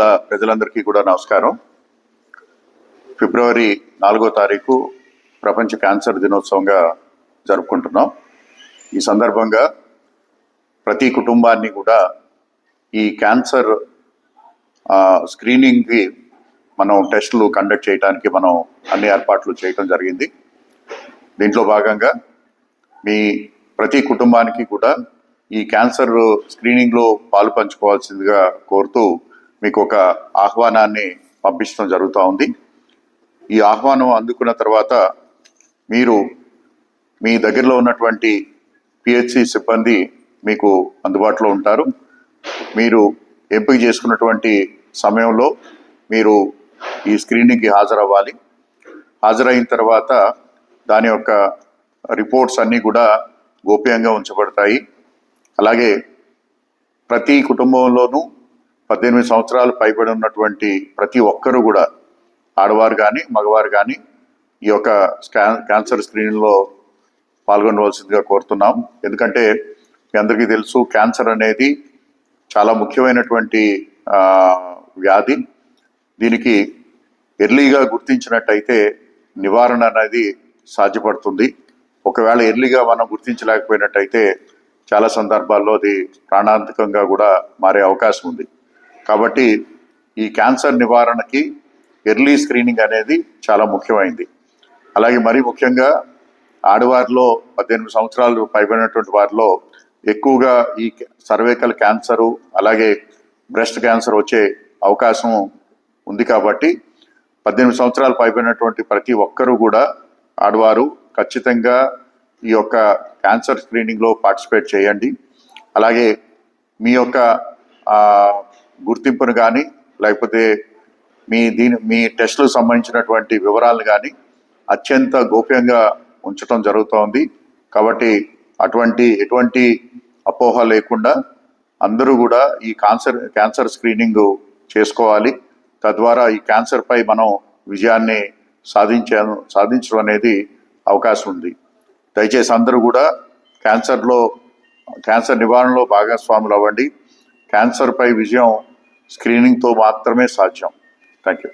జిల్లా ప్రజలందరికీ కూడా నమస్కారం. ఫిబ్రవరి నాలుగో తారీఖు ప్రపంచ క్యాన్సర్ దినోత్సవంగా జరుపుకుంటున్నాం. ఈ సందర్భంగా ప్రతి కుటుంబాన్ని కూడా ఈ క్యాన్సర్ స్క్రీనింగ్కి మనం టెస్టులు కండక్ట్ చేయడానికి మనం అన్ని ఏర్పాట్లు చేయటం జరిగింది. దీంట్లో భాగంగా మీ ప్రతి కుటుంబానికి కూడా ఈ క్యాన్సర్ స్క్రీనింగ్లో పాలు పంచుకోవాల్సిందిగా కోరుతూ మీకు ఒక ఆహ్వానాన్ని పంపించడం జరుగుతూ ఉంది. ఈ ఆహ్వానం అందుకున్న తర్వాత మీరు మీ దగ్గరలో ఉన్నటువంటి పిహెచ్సి సిబ్బంది మీకు అందుబాటులో ఉంటారు. మీరు ఎంపిక చేసుకున్నటువంటి సమయంలో మీరు ఈ స్క్రీనింగ్కి హాజరవ్వాలి. హాజరైన తర్వాత దాని యొక్క రిపోర్ట్స్ అన్నీ కూడా గోప్యంగా ఉంచబడతాయి. అలాగే ప్రతి కుటుంబంలోనూ పద్దెనిమిది సంవత్సరాలు పైబడి ఉన్నటువంటి ప్రతి ఒక్కరూ కూడా ఆడవారు కానీ మగవారు కానీ ఈ యొక్క స్కాన్ క్యాన్సర్ స్క్రీనింగ్లో పాల్గొనవలసిందిగా కోరుతున్నాం. ఎందుకంటే మీ అందరికీ తెలుసు క్యాన్సర్ అనేది చాలా ముఖ్యమైనటువంటి వ్యాధి. దీనికి ఎర్లీగా గుర్తించినట్టయితే నివారణ అనేది సాధ్యపడుతుంది. ఒకవేళ ఎర్లీగా మనం గుర్తించలేకపోయినట్టయితే చాలా సందర్భాల్లో అది ప్రాణాంతకంగా కూడా మారే అవకాశం ఉంది. కాబట్టి ఈ క్యాన్సర్ నివారణకి ఎర్లీ స్క్రీనింగ్ అనేది చాలా ముఖ్యమైంది. అలాగే మరీ ముఖ్యంగా ఆడవారిలో పద్దెనిమిది సంవత్సరాలు పైబడినటువంటి వారిలో ఎక్కువగా ఈ సర్వేకల్ క్యాన్సరు అలాగే బ్రెస్ట్ క్యాన్సర్ వచ్చే అవకాశం ఉంది కాబట్టి పద్దెనిమిది సంవత్సరాలు పైబడినటువంటి ప్రతి ఒక్కరూ కూడా ఆడవారు ఖచ్చితంగా ఈ యొక్క క్యాన్సర్ స్క్రీనింగ్లో పార్టిసిపేట్ చేయండి. అలాగే మీ యొక్క గుర్తింపును కానీ లేకపోతే మీ దీని మీ టెస్ట్లకు సంబంధించినటువంటి వివరాలను కానీ అత్యంత గోప్యంగా ఉంచడం జరుగుతోంది. కాబట్టి అటువంటి ఎటువంటి అపోహ లేకుండా అందరూ కూడా ఈ క్యాన్సర్ క్యాన్సర్ స్క్రీనింగ్ చేసుకోవాలి. తద్వారా ఈ క్యాన్సర్పై మనం విజయాన్ని సాధించాను సాధించడం అనేది అవకాశం ఉంది. దయచేసి అందరూ కూడా క్యాన్సర్లో క్యాన్సర్ నివారణలో భాగస్వాములు అవ్వండి క్యాన్సర్పై విజయం സ്ക്രീനിംഗ് തോ മാത്രമേ സാധ്യം താങ്ക് യു